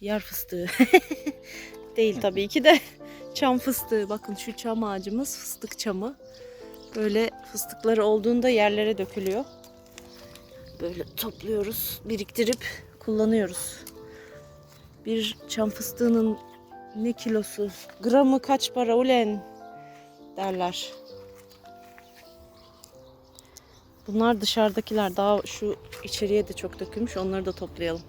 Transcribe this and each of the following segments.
Yer fıstığı. Değil tabii ki de çam fıstığı. Bakın şu çam ağacımız fıstık çamı. Böyle fıstıkları olduğunda yerlere dökülüyor. Böyle topluyoruz, biriktirip kullanıyoruz. Bir çam fıstığının ne kilosu, gramı kaç para ulen derler. Bunlar dışarıdakiler. Daha şu içeriye de çok dökülmüş. Onları da toplayalım.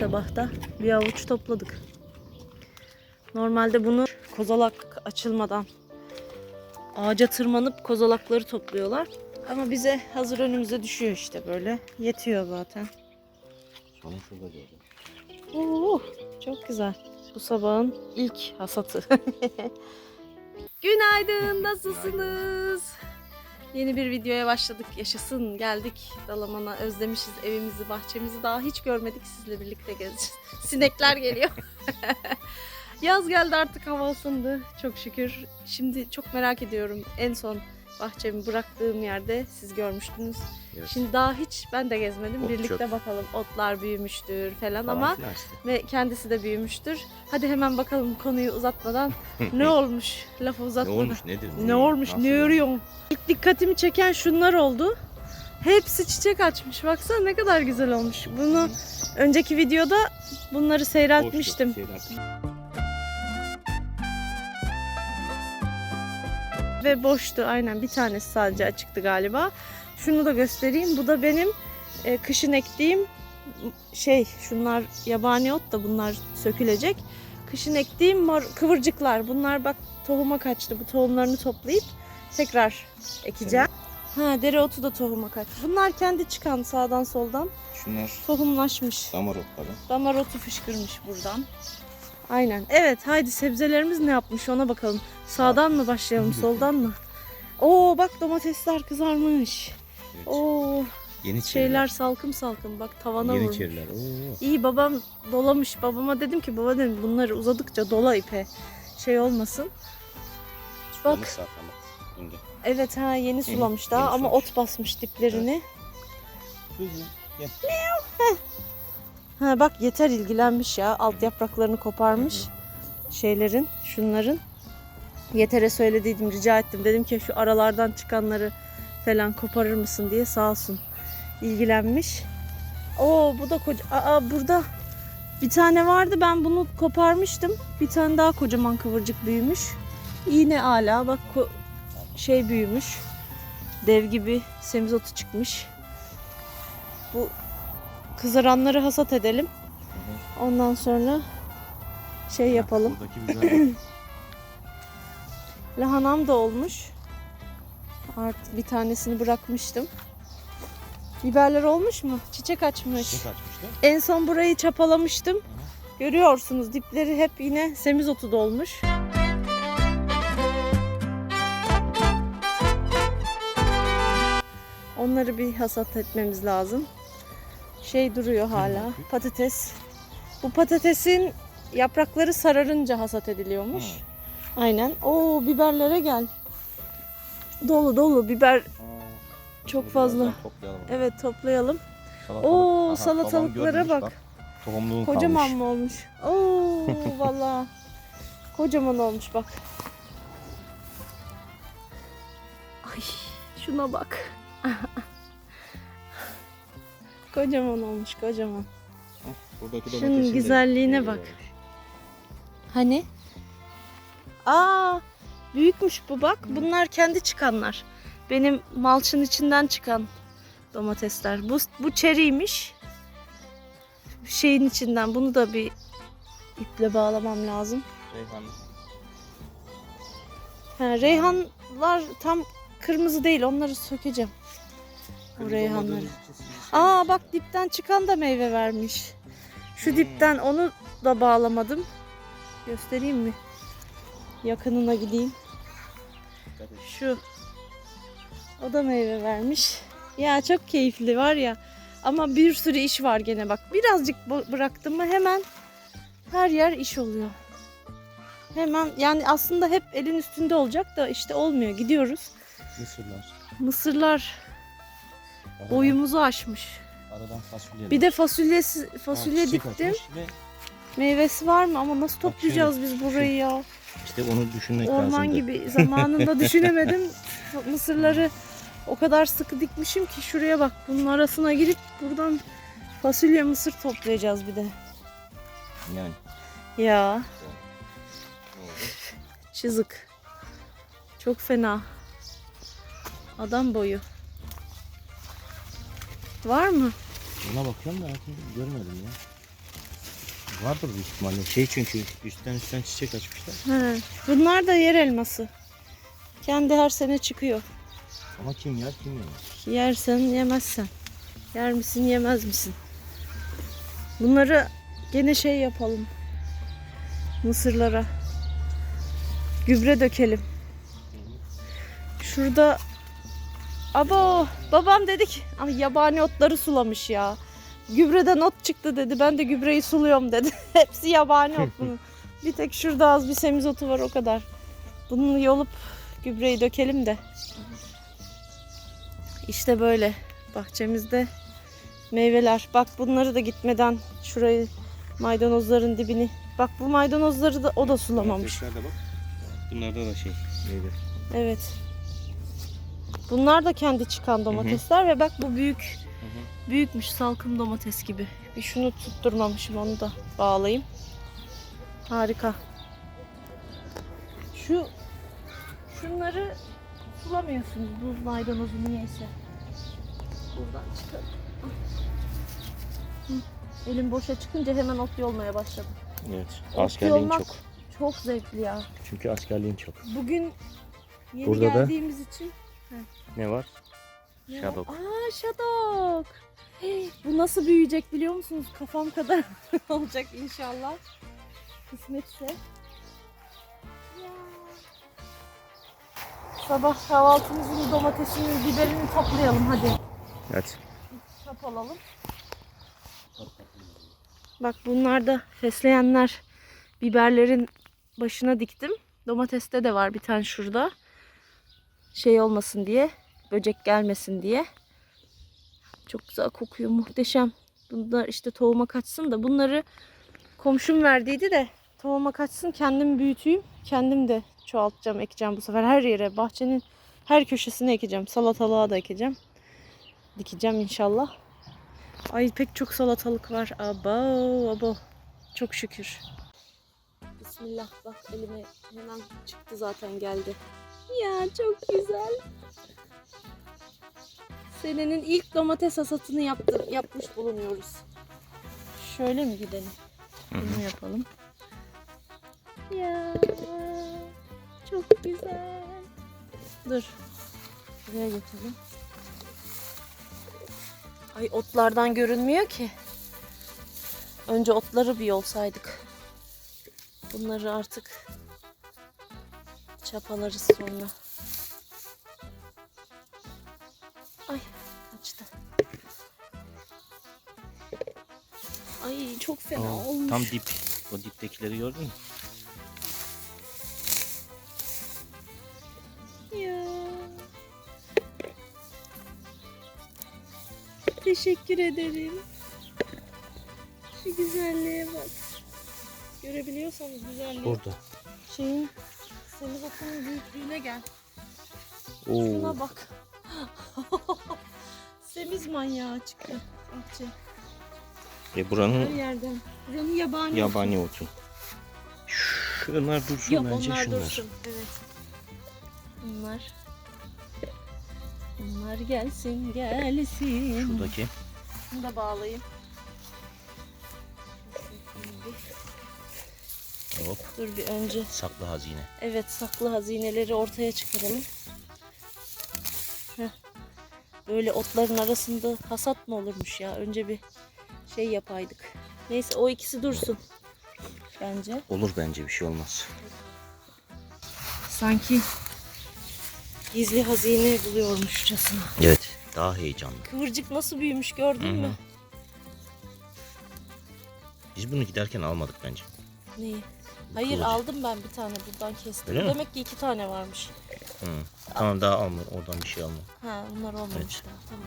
Sabahta bir avuç topladık. Normalde bunu kozalak açılmadan ağaca tırmanıp kozalakları topluyorlar. Ama bize hazır önümüze düşüyor işte böyle. Yetiyor zaten. Sana şurada gördüm. Oo, çok güzel. Bu sabahın ilk hasatı. Günaydın, nasılsınız? Yeni bir videoya başladık. Yaşasın, geldik. Dalaman'a özlemişiz evimizi, bahçemizi. Daha hiç görmedik. Sizle birlikte gezeceğiz. Sinekler geliyor. Yaz geldi artık hava ısındı. Çok şükür. Şimdi çok merak ediyorum. En son bahçemi bıraktığım yerde siz görmüştünüz. Evet. Şimdi daha hiç ben de gezmedim. Ot Birlikte çöp. bakalım otlar büyümüştür falan Falan ama işte. ve kendisi de büyümüştür. Hadi hemen bakalım konuyu uzatmadan ne olmuş lafı Ne uzatmadan. olmuş nedir? Ne olmuş Nasıl ne örüyorsun? İlk dikkatimi çeken şunlar oldu. Hepsi çiçek açmış. Baksana ne kadar güzel olmuş. Bunu önceki videoda bunları Boştu, seyretmiştim. Ve boştu aynen bir tanesi sadece açıktı galiba. Şunu da göstereyim. Bu da benim e, kışın ektiğim şey şunlar yabani ot da bunlar sökülecek. Kışın ektiğim mor kıvırcıklar. Bunlar bak tohuma kaçtı. Bu tohumlarını toplayıp tekrar ekeceğim. Ha dereotu da tohuma kaçtı. Bunlar kendi çıkan sağdan soldan Şunlar tohumlaşmış. damar otları. Damar otu fışkırmış buradan. Aynen. Evet haydi sebzelerimiz ne yapmış ona bakalım. Sağdan mı başlayalım soldan mı? Oo bak domatesler kızarmış. Evet. Oo Yeni şeyler salkım salkım bak tavana Yeni vurmuş. çeriler. Oo. İyi babam dolamış. Babama dedim ki baba dedim bunları uzadıkça dola ipe. Şey olmasın. Bak. Evet ha yeni sulamış daha yeni ama sulamış. ot basmış diplerini. Kızım, Gel. Ha bak yeter ilgilenmiş ya. Alt yapraklarını koparmış. Şeylerin, şunların. Yeter'e söylediydim, rica ettim. Dedim ki şu aralardan çıkanları falan koparır mısın diye sağ olsun. İlgilenmiş. Oo bu da koca... Aa burada bir tane vardı ben bunu koparmıştım. Bir tane daha kocaman kıvırcık büyümüş. Yine ala bak şey büyümüş. Dev gibi semizotu çıkmış. Bu kızaranları hasat edelim. Ondan sonra şey yapalım. Buradaki. Lahanam da olmuş. Artık bir tanesini bırakmıştım. Biberler olmuş mu? Çiçek açmış. Ne kaçmıştı? En son burayı çapalamıştım. Görüyorsunuz dipleri hep yine semizotu dolmuş. Onları bir hasat etmemiz lazım. Şey duruyor hala. Patates. Bu patatesin yaprakları sararınca hasat ediliyormuş. Hı. Aynen. Oo biberlere gel. Dolu dolu biber. Aa, Çok fazla. toplayalım. Evet toplayalım. Salatalık. Oo, Aha, salatalıklara görmüş bak. Tohumluğun Kocaman kalmış. mı olmuş? Oo vallahi. Kocaman olmuş bak. Ay şuna bak. Kocaman olmuş kocaman. Hah, Buradaki Şunun domatesin de güzelliğine bak. var. Hani? Aa büyükmüş bu bak. Bunlar kendi çıkanlar. Benim malçın içinden çıkan domatesler. Bu, bu çeriymiş. Şeyin içinden bunu da bir iple bağlamam lazım. Reyhan. Ha, reyhanlar tam kırmızı değil. Onları sökeceğim. Kırmızı reyhanları. Aa bak dipten çıkan da meyve vermiş. Şu Hmm. dipten onu da bağlamadım. Göstereyim mi? Yakınına gideyim. Şu. O da meyve vermiş. Ya çok keyifli var ya. Ama bir sürü iş var gene bak. Birazcık bıraktım mı hemen her yer iş oluyor. Hemen yani aslında hep elin üstünde olacak da işte olmuyor. Gidiyoruz. Mısırlar. Mısırlar. Aradan- Boyumuzu aşmış. Aradan fasulye. Bir de fasulyesi, Ha, fasulye çiçek diktim. ve Meyvesi var mı ama nasıl şöyle, toplayacağız biz burayı ya? işte onu düşünmek Orman lazımdı. gibi zamanında düşünemedim. Mısırları o kadar sıkı dikmişim ki şuraya bak. Bunun arasına girip buradan fasulye mısır toplayacağız bir de. Yani. Ya çizik. Çok fena. Adam boyu. Var mı? Buna bakıyorum da görmedim ya. Vardır büyük ihtimalle. Şey çünkü üstten üstten çiçek açmışlar. He. Bunlar da yer elması. Kendi her sene çıkıyor. Ama kim yer kim yemez. Yersen yemezsen. Yer misin yemez misin? Bunları gene şey yapalım. Mısırlara. Gübre dökelim. Şurada Abo babam dedik ama yabani otları sulamış ya. Gübreden ot çıktı dedi. Ben de gübreyi suluyorum dedi. Hepsi yabani ot bunun. bir tek şurada az bir semizotu var o kadar. Bunu yolup gübreyi dökelim de. İşte böyle bahçemizde meyveler. Bak bunları da gitmeden şurayı maydanozların dibini. Bak bu maydanozları da o da sulamamış. Bunlarda da şey. Meyve. Evet. Bunlar da kendi çıkan domatesler ve bak bu büyük büyükmüş salkım domates gibi. Bir şunu tutturmamışım onu da bağlayayım. Harika. Şu şunları sulamıyorsunuz bu maydanozu niyeyse. Buradan. Hı. Elim boşa çıkınca hemen ot yolmaya başladım. Evet. Ot Askerliğin yolmak çok. Çok zevkli ya. Çünkü askerliğin çok. Bugün yeni Burada da- geldiğimiz için Ne var? Ne var? Aa şadok. Hey, bu nasıl büyüyecek biliyor musunuz? Kafam kadar olacak inşallah. Kısmetse. Sabah kahvaltımızın domatesini, biberini toplayalım hadi. Evet. Çap alalım. Bak bunlar da fesleğenler. Biberlerin başına diktim. Domateste de var bir tane şurada. Şey olmasın diye. Böcek gelmesin diye. Çok güzel kokuyor muhteşem. Bunlar işte tohuma kaçsın da bunları komşum verdiydi de tohuma kaçsın kendim büyüteyim. Kendim de çoğaltacağım, ekeceğim bu sefer her yere. Bahçenin her köşesine ekeceğim. Salatalığa da ekeceğim. Dikeceğim inşallah. Ay pek çok salatalık var. Abo abo. Çok şükür. Bismillah bak elime hemen çıktı zaten geldi. Ya çok güzel. Senenin ilk domates hasatını yaptım, yapmış bulunuyoruz. Şöyle mi gidelim? Bunu yapalım. Ya çok güzel. Dur. Buraya götürelim. Ay otlardan görünmüyor ki. Önce otları bir yolsaydık. Bunları artık çapalarız sonra. Ay kaçtı. Ay çok fena O, olmuş. tam dip. O diptekileri gördün mü? Teşekkür ederim. Şu güzelliğe bak. Görebiliyorsanız güzelliği. Burada. Şeyin semizotunun büyüklüğüne gel. Oo. Şuna bak. Semiz manyağı çıktı. Bahçe. E Her buranın yerden. Buranın yabani. yabani otu. Şunlar dursun Yok bence onlar şunlar. dursun. Evet. Bunlar. Bunlar gelsin gelsin. Şuradaki. Bunu da bağlayayım. Hop. Dur bir önce. Saklı hazine. Evet saklı hazineleri ortaya çıkaralım. Heh. Böyle otların arasında hasat mı olurmuş ya? Önce bir şey yapaydık. Neyse o ikisi dursun. Bence. Olur bence bir şey olmaz. Sanki gizli hazine buluyormuşçasına. Evet. Daha heyecanlı. Kıvırcık nasıl büyümüş gördün Hı hı. mü? Biz bunu giderken almadık bence. Neyi? Hayır Kıvırcık. aldım ben bir tane buradan kestim. Öyle mi? Demek ki iki tane varmış. Hı. Tamam daha alma. Oradan bir şey alma. Ha bunlar olmamış daha tamam.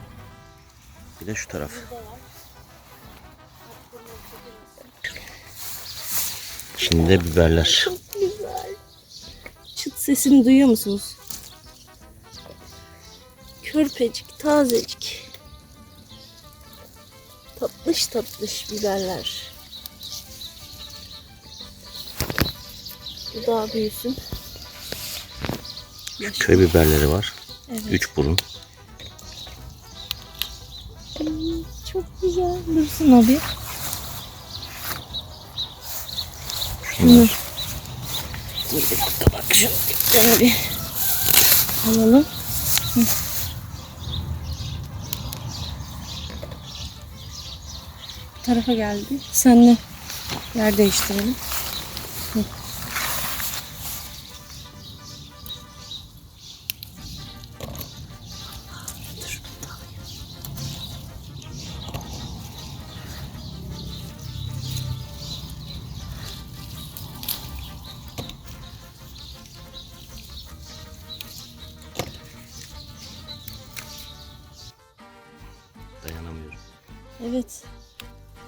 Bir de şu taraf. Şimdi de biberler. Çıt sesini duyuyor musunuz? Körpecik, tazecik. Tatlış tatlış biberler. Bu daha büyüsün. Köy biberleri var. Evet. Üç burun. Ay, çok güzel. Dursun abi. Şunlar. Dur bir dakika bak şunu bir bir alalım. Hı. Bu tarafa geldi. Senle yer değiştirelim.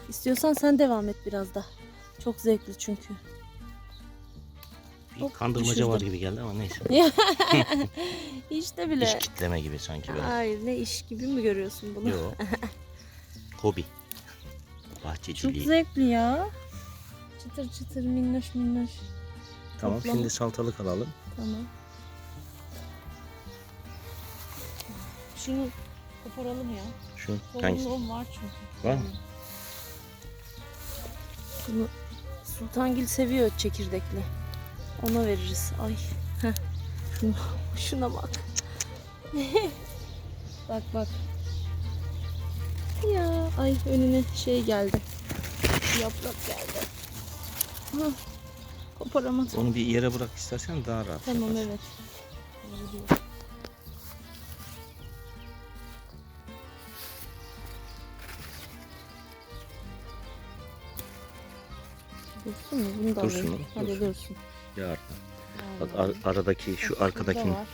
İstiyorsan sen devam et biraz da. Çok zevkli çünkü. Bir Hop, kandırmaca var düşürdüm. gibi geldi ama neyse. işte bile. İş kitleme gibi sanki böyle. Hayır ne iş gibi mi görüyorsun bunu? Yok. Hobi. Çok Bahçeciliği. zevkli ya. Çıtır çıtır minnoş minnoş. Tamam toplama. şimdi salatalık alalım. Tamam. Şunu koparalım ya. Şu hangisi? Sorunluğum var çünkü. Var mı? Bunu Sultangil seviyor çekirdekli. Ona veririz. Ay. Şuna, bak. bak bak. Ya ay önüne şey geldi. Yaprak geldi. Hah, Koparamadım. Onu bir yere bırak istersen daha rahat. Tamam yaparsın. evet. Dursun mu? Bunu da Dursun alayım. oğlum, Hadi dursun. dursun. Ya arada. Bak ar- aradaki şu burada arkadakini. var.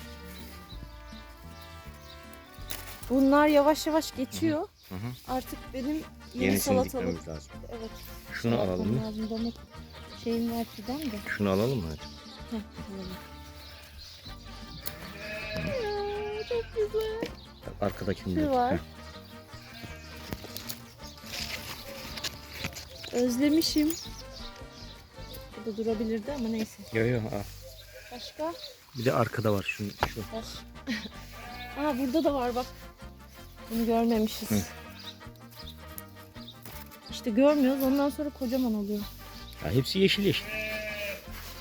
Bunlar yavaş yavaş geçiyor. Hı hı. Artık benim yeni Yenisini salatalık. dikmemiz lazım. Evet. Şunu alalım mı? Lazım. Domat şeyin var fidan da. Şunu alalım mı? hadi? Heh, alalım. Aa, çok güzel. Bak arkadakini Şu de. var. Heh. Özlemişim. Bu da durabilirdi ama neyse. Yo yo al. Başka? Bir de arkada var şu. şu. Baş... Aa burada da var bak. Bunu görmemişiz. Hı. İşte görmüyoruz ondan sonra kocaman oluyor. Ya hepsi yeşil yeşil.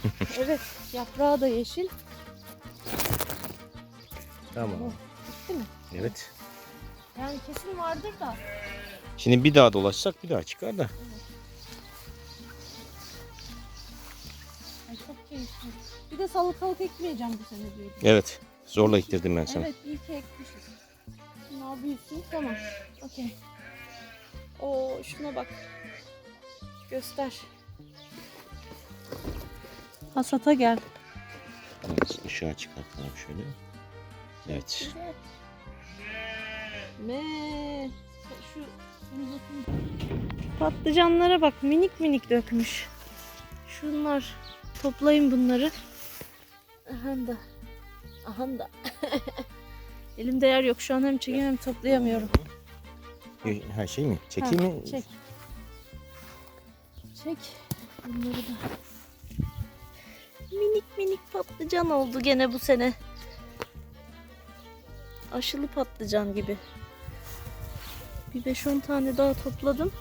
evet yaprağı da yeşil. Tamam. Bitti mi? Evet. Yani kesin vardır da. Şimdi bir daha dolaşsak bir daha çıkar da. De salatalık ekmeyeceğim bu sene diyordum. Evet. Zorla iktirdim ben sana. Evet iyi ki ekmişiz. Şunlar büyüsün tamam. Okey. Oo şuna bak. Göster. Hasata gel. Evet, ışığa çıkartalım şöyle. Evet. Me. Şu patlıcanlara bak minik minik dökmüş. Şunlar toplayın bunları. Aha da. Aha da. Elimde yer yok şu an hem çekeyim hem toplayamıyorum. Her şey mi? Çekeyim Ha, mi? Çek. Çek. Bunları da. Minik minik patlıcan oldu gene bu sene. Aşılı patlıcan gibi. Bir 5-10 tane daha topladım.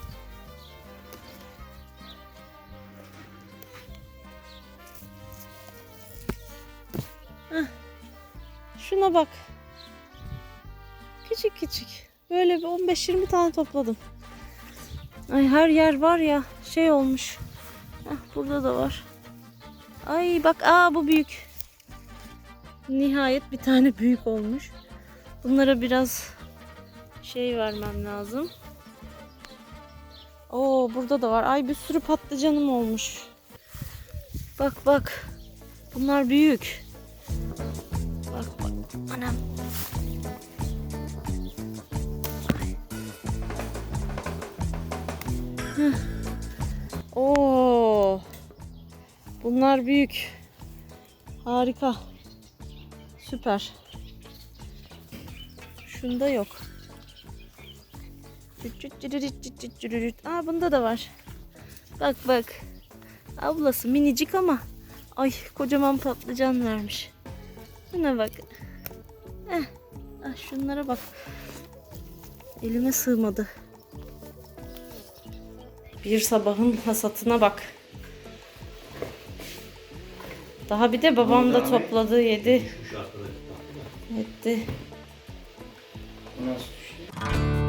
Şuna bak. Küçük küçük. Böyle bir 15-20 tane topladım. Ay her yer var ya şey olmuş. Heh, burada da var. Ay bak aa bu büyük. Nihayet bir tane büyük olmuş. Bunlara biraz şey vermem lazım. Oo burada da var. Ay bir sürü patlıcanım olmuş. Bak bak. Bunlar büyük. Anam. Oo. Bunlar büyük. Harika. Süper. Şunda yok. Aa bunda da var. Bak bak. Ablası minicik ama ay kocaman patlıcan vermiş. Şuna bak. Eh. Ah, şunlara bak. Elime sığmadı. Bir sabahın hasatına bak. Daha bir de babam da topladı yedi. Etti. Hemen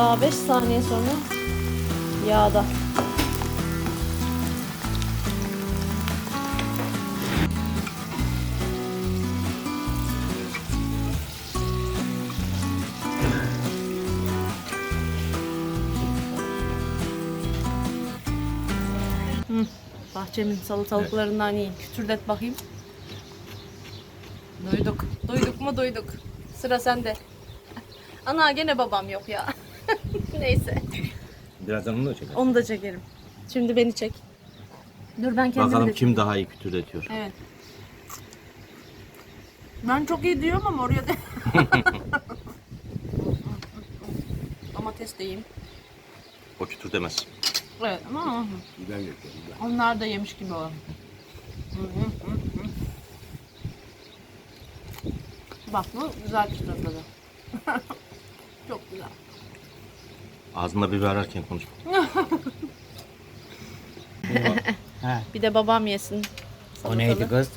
daha 5 saniye sonra yağda. Bahçemin salatalıklarından yiyin. Kütürdet bakayım. Duyduk. Duyduk mu duyduk. Sıra sende. Ana gene babam yok ya. Neyse. Birazdan onu da çekelim. Onu da çekerim. Şimdi beni çek. Dur ben kendim Bakalım de kim daha iyi kütürletiyor. Evet. Ben çok iyi diyorum ama oraya da... Domates de yiyeyim. O kütür demez. Evet ama yapıyor. Güzel. onlar da yemiş gibi o. Bak bu güzel çıtırdadı. çok güzel. Ağzında biber ararken konuş. Ha, Bir de babam yesin. o neydi salatalı. kız?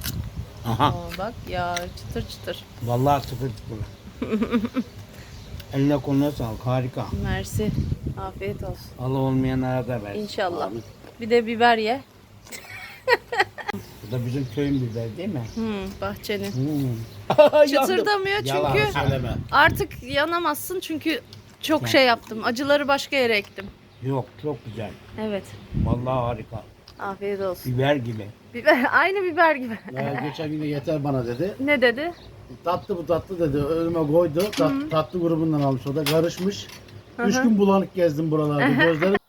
Aha. Oo, bak ya çıtır çıtır. Vallahi tıkır tıkır. Eline koluna sağlık. Harika. Mersi. Afiyet olsun. Allah olmayanlara da versin. İnşallah. Amin. Bir de biber ye. Bu da bizim köyün biberi değil mi? Hmm, bahçenin. Hmm. Çıtırdamıyor Yalan çünkü söyleme. artık yanamazsın çünkü çok şey yaptım. Acıları başka yere ektim. Yok çok güzel. Evet. Vallahi harika. Afiyet olsun. Biber gibi. Biber, aynı biber gibi. Ya geçen gün de yeter bana dedi. Ne dedi? Tatlı bu tatlı dedi. Önüme koydu. Tat- tatlı grubundan almış o da. Karışmış. Üç gün bulanık gezdim buralarda. Gözlerim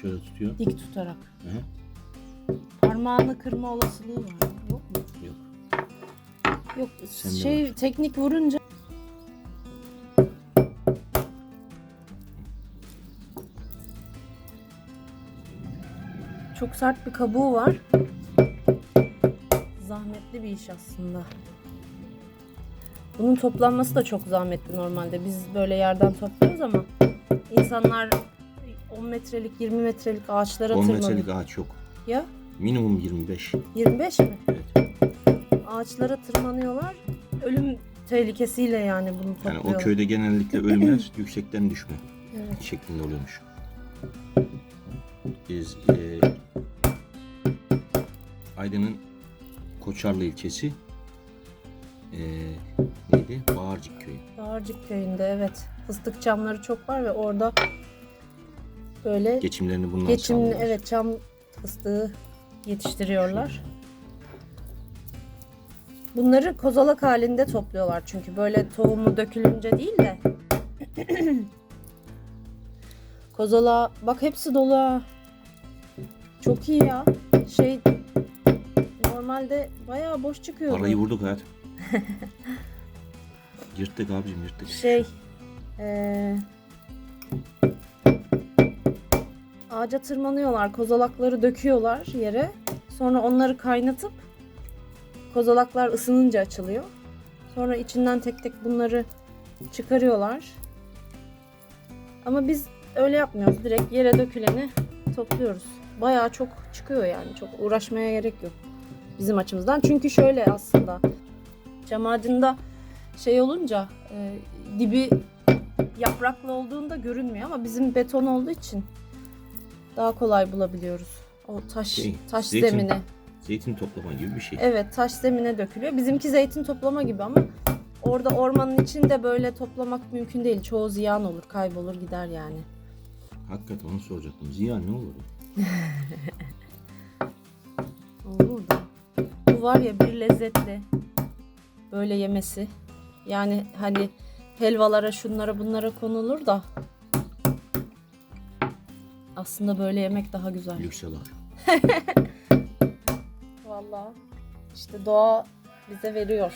şöyle tutuyor. dik tutarak. Hı. Parmağını kırma olasılığı var. Yok mu? Yok. Yok. Sende şey teknik vurunca Çok sert bir kabuğu var. Zahmetli bir iş aslında. Bunun toplanması da çok zahmetli normalde. Biz böyle yerden topluyoruz ama insanlar 10 metrelik 20 metrelik ağaçlara 10 tırmanıyor. metrelik ağaç yok. Ya Minimum 25. 25 mi? Evet. Ağaçlara tırmanıyorlar. Ölüm tehlikesiyle yani bunu Yani topluyorlar. o köyde genellikle ölümler yüksekten düşme Evet. şeklinde oluyormuş. Biz e, Aydın'ın Koçarlı ilçesi e, neydi? Bağırcık köyü. Dağarcık köyünde evet. Fıstık çamları çok var ve orada böyle Geçimlerini bundan geçim sağlıyorlar. evet çam fıstığı yetiştiriyorlar. Bunları kozalak halinde topluyorlar çünkü böyle tohumu dökülünce değil de Kozala bak hepsi dolu ha. Çok iyi ya. Şey normalde bayağı boş çıkıyordu. Parayı vurduk hayat. yırttık abicim yırttık. Şey eee, ağaca tırmanıyorlar. Kozalakları döküyorlar yere. Sonra onları kaynatıp kozalaklar ısınınca açılıyor. Sonra içinden tek tek bunları çıkarıyorlar. Ama biz öyle yapmıyoruz. Direkt yere döküleni topluyoruz. Bayağı çok çıkıyor yani. Çok uğraşmaya gerek yok bizim açımızdan. Çünkü şöyle aslında cam şey olunca e, dibi yapraklı olduğunda görünmüyor ama bizim beton olduğu için daha kolay bulabiliyoruz. O taş Şey, taş zeytin. zemine. Zeytin toplama gibi bir şey. Evet taş zemine dökülüyor. Bizimki zeytin toplama gibi ama orada ormanın içinde böyle toplamak mümkün değil. Çoğu ziyan olur, kaybolur gider yani. Hakikaten onu soracaktım. Ziya ne olur? Olur da. Bu var ya bir lezzetli. Böyle yemesi. Yani hani helvalara şunlara bunlara konulur da aslında böyle yemek daha güzel. Lükseler. Vallahi işte doğa bize veriyor.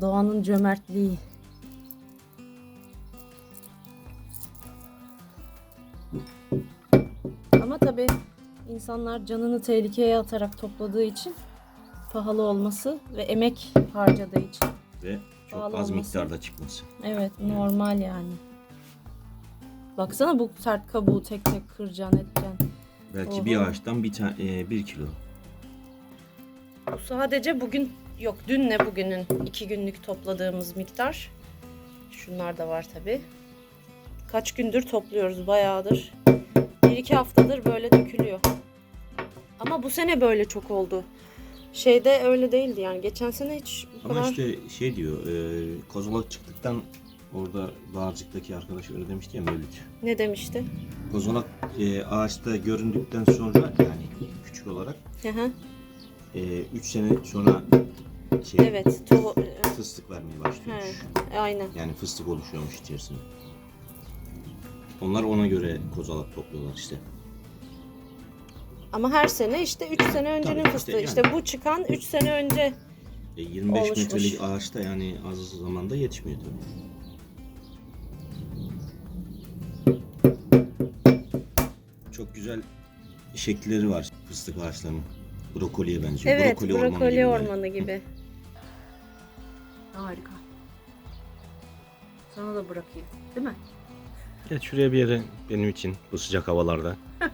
Doğanın cömertliği. Ama tabii insanlar canını tehlikeye atarak topladığı için pahalı olması ve emek harcadığı için. Ve çok Pahalı az olması. miktarda çıkması. Evet normal yani. Baksana bu sert kabuğu tek tek kıracaksın edeceksin. Belki Oha. bir ağaçtan bir, ta- e, bir kilo. Bu sadece bugün yok dünle bugünün iki günlük topladığımız miktar. Şunlar da var tabi. Kaç gündür topluyoruz bayağıdır. Bir iki haftadır böyle dökülüyor. Ama bu sene böyle çok oldu. Şeyde öyle değildi yani. Geçen sene hiç bu Ama kadar... işte şey diyor, e, kozolak çıktıktan orada Bağırcık'taki arkadaş öyle demişti ya Mevlüt. Ne demişti? Kozolak e, ağaçta göründükten sonra yani küçük olarak Hı hı. 3 sene sonra şey evet. To fıstık vermeye başlıyormuş. He, aynen. Yani fıstık oluşuyormuş içerisinde. Onlar ona göre kozalak topluyorlar işte. Ama her sene işte 3 sene öncenin Tabii, fıstığı. işte İşte, yani. bu çıkan 3 sene önce E, 25 Oluşmuş. metrelik ağaçta yani az zamanda yetişmiyor tabii. Güzel şekilleri var fıstık ağaçlarının. Brokoliye benziyor. Evet, brokoli, brokoli, ormanı gibi. ormanı gibi. Harika. Sana da bırakayım, değil mi? Gel şuraya bir yere benim için bu sıcak havalarda.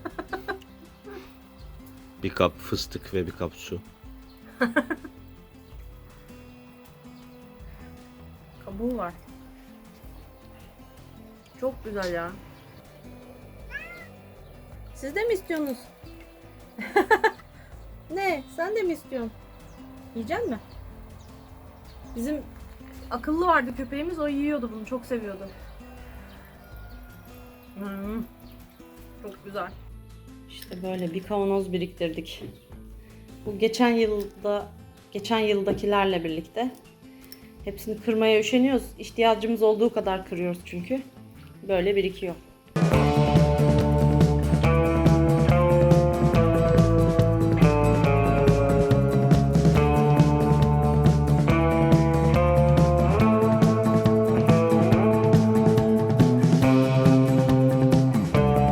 bir kap fıstık ve bir kap su. Kabuğu var. Çok güzel ya. Siz de mi istiyorsunuz? ne? Sen de mi istiyorsun? Yiyecek mi? Bizim akıllı vardı köpeğimiz o yiyordu bunu çok seviyordu. Hmm, Çok güzel. İşte böyle bir kavanoz biriktirdik. Bu geçen yılda geçen yıldakilerle birlikte Hepsini kırmaya üşeniyoruz. İhtiyacımız olduğu kadar kırıyoruz çünkü. Böyle birikiyor.